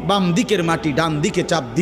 বাম দিকের মাটি ডান দিকে চাপ